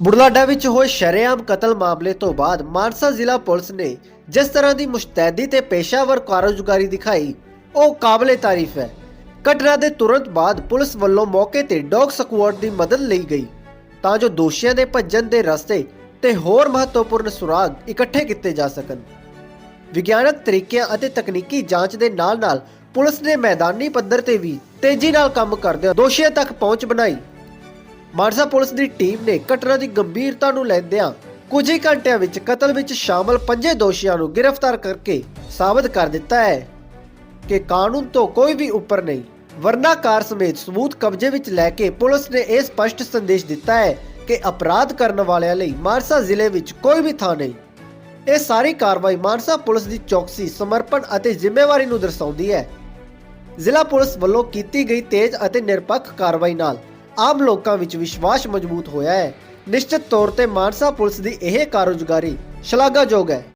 ਬੁਢਲਾਡਾ ਵਿੱਚ ਹੋਏ ਸ਼ਰੇਆਮ ਕਤਲ ਮਾਮਲੇ ਤੋਂ ਬਾਅਦ ਮਾਨਸਾ ਜ਼ਿਲ੍ਹਾ ਪੁਲਿਸ ਨੇ ਜਿਸ ਤਰ੍ਹਾਂ ਦੀ ਮੁਸ਼ਤੈਦੀ ਤੇ ਪੇਸ਼ਾਵਰ ਕਾਰਜਗੁਜ਼ਾਰੀ ਦਿਖਾਈ, ਉਹ ਕਾਬਲੇ ਤਾਰੀਫ ਹੈ। ਘਟਨਾ ਦੇ ਤੁਰੰਤ ਬਾਅਦ ਪੁਲਿਸ ਵੱਲੋਂ ਮੌਕੇ ਤੇ ਡੌਗ ਸਕੁਆਡ ਦੀ ਮਦਦ ਲਈ ਗਈ, ਤਾਂ ਜੋ ਦੋਸ਼ੀਆਂ ਦੇ ਭੱਜਣ ਦੇ ਰਸਤੇ ਤੇ ਹੋਰ ਮਹੱਤਵਪੂਰਨ ਸੁਰਾਗ ਇਕੱਠੇ ਕੀਤੇ ਜਾ ਸਕਣ। ਵਿਗਿਆਨਕ ਤਰੀਕਿਆਂ ਅਤੇ ਤਕਨੀਕੀ ਜਾਂਚ ਦੇ ਨਾਲ-ਨਾਲ ਪੁਲਿਸ ਨੇ ਮੈਦਾਨੀ ਪੱਧਰ ਤੇ ਵੀ ਤੇਜ਼ੀ ਨਾਲ ਕੰਮ ਕਰਦਿਆਂ ਦੋਸ਼ੀਆਂ ਤੱਕ ਪਹੁੰਚ ਬਣਾਈ। ਮਾਨਸਾ ਪੁਲਿਸ ਦੀ ਟੀਮ ਨੇ ਘਟਨਾ ਦੀ ਗੰਭੀਰਤਾ ਨੂੰ ਲੈਂਦਿਆਂ ਕੁਝ ਹੀ ਘੰਟਿਆਂ ਵਿੱਚ ਕਤਲ ਵਿੱਚ ਸ਼ਾਮਲ ਪੰਜੇ ਦੋਸ਼ੀਆਂ ਨੂੰ ਗ੍ਰਿਫਤਾਰ ਕਰਕੇ ਸਾਬਤ ਕਰ ਦਿੱਤਾ ਹੈ ਕਿ ਕਾਨੂੰਨ ਤੋਂ ਕੋਈ ਵੀ ਉੱਪਰ ਨਹੀਂ ਵਰਨਾ ਕਾਰ ਸਮੇਤ ਸਬੂਤ ਕਬਜ਼ੇ ਵਿੱਚ ਲੈ ਕੇ ਪੁਲਿਸ ਨੇ ਇਹ ਸਪਸ਼ਟ ਸੰਦੇਸ਼ ਦਿੱਤਾ ਹੈ ਕਿ ਅਪਰਾਧ ਕਰਨ ਵਾਲਿਆਂ ਲਈ ਮਾਨਸਾ ਜ਼ਿਲ੍ਹੇ ਵਿੱਚ ਕੋਈ ਵੀ ਥਾਂ ਨਹੀਂ। ਇਹ ਸਾਰੀ ਕਾਰਵਾਈ ਮਾਨਸਾ ਪੁਲਿਸ ਦੀ ਚੌਕਸੀ, ਸਮਰਪਣ ਅਤੇ ਜ਼ਿੰਮੇਵਾਰੀ ਨੂੰ ਦਰਸਾਉਂਦੀ ਹੈ। ਜ਼ਿਲ੍ਹਾ ਪੁਲਿਸ ਵੱਲੋਂ ਕੀਤੀ ਗਈ ਤੇਜ਼ ਅਤੇ ਨਿਰਪੱਖ ਕਾਰਵਾਈ ਨਾਲ ਆਮ ਲੋਕਾਂ ਵਿੱਚ ਵਿਸ਼ਵਾਸ ਮਜ਼ਬੂਤ ਹੋਇਆ ਹੈ। ਨਿਸ਼ਚਿਤ ਤੌਰ ਤੇ ਮਾਨਸਾ ਪੁਲਿਸ ਦੀ ਇਹ ਕਾਰਜਗਾਰੀ ਸ਼ਲਾਘਾਯੋਗ ਹੈ।